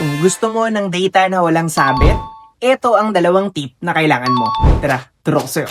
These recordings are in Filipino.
Kung gusto mo ng data na walang sabit, ito ang dalawang tip na kailangan mo. Tara, turo ko sa'yo.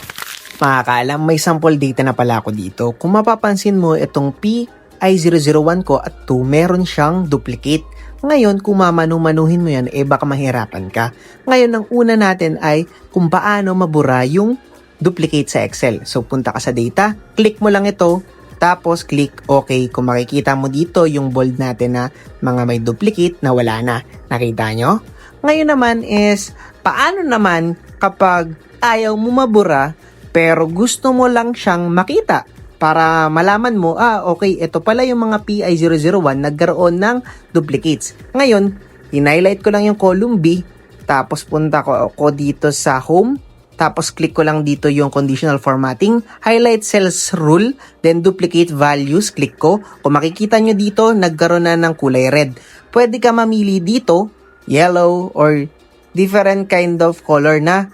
Makakaalam, may sample data na pala ako dito. Kung mapapansin mo, itong PI001 ko at 2, meron siyang duplicate. Ngayon, kung mamanu-manuhin mo yan, eh baka mahirapan ka. Ngayon, ang una natin ay kung paano mabura yung duplicate sa Excel. So, punta ka sa data, click mo lang ito, tapos click OK. Kung makikita mo dito yung bold natin na mga may duplicate na wala na. Nakita nyo? Ngayon naman is, paano naman kapag ayaw mo mabura pero gusto mo lang siyang makita para malaman mo, ah, okay, ito pala yung mga PI001 nagkaroon ng duplicates. Ngayon, in-highlight ko lang yung column B, tapos punta ko, ko dito sa home, tapos click ko lang dito yung conditional formatting, highlight cells rule, then duplicate values, click ko. Kung makikita nyo dito, nagkaroon na ng kulay red. Pwede ka mamili dito, yellow, or different kind of color na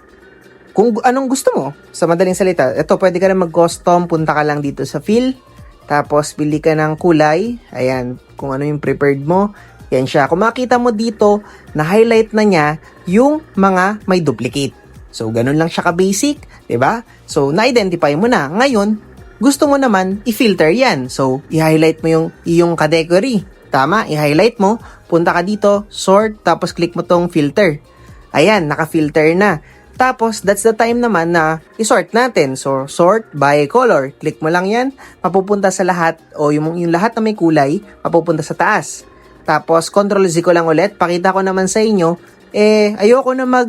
kung anong gusto mo. Sa madaling salita, ito pwede ka na mag-custom, punta ka lang dito sa fill, tapos pili ka ng kulay, ayan, kung ano yung prepared mo, yan siya. Kung makita mo dito, na-highlight na niya yung mga may duplicate. So, ganun lang siya ka-basic, ba? So, na-identify mo na. Ngayon, gusto mo naman i-filter yan. So, i-highlight mo yung iyong category. Tama, i-highlight mo, punta ka dito, sort, tapos click mo tong filter. Ayan, naka-filter na. Tapos, that's the time naman na i-sort natin. So, sort by color. Click mo lang yan, mapupunta sa lahat, o yung, yung lahat na may kulay, mapupunta sa taas. Tapos, control Z ko lang ulit. Pakita ko naman sa inyo, eh, ayoko na mag,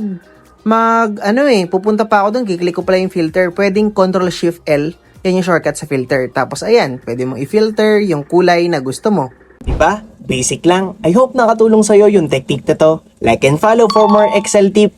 mag, ano eh, pupunta pa ako dun, kiklik ko pala yung filter. Pwedeng control shift L, yan yung shortcut sa filter. Tapos, ayan, pwede mo i-filter yung kulay na gusto mo. Diba? Basic lang. I hope nakatulong sa'yo yung technique na to. Like and follow for more Excel tip.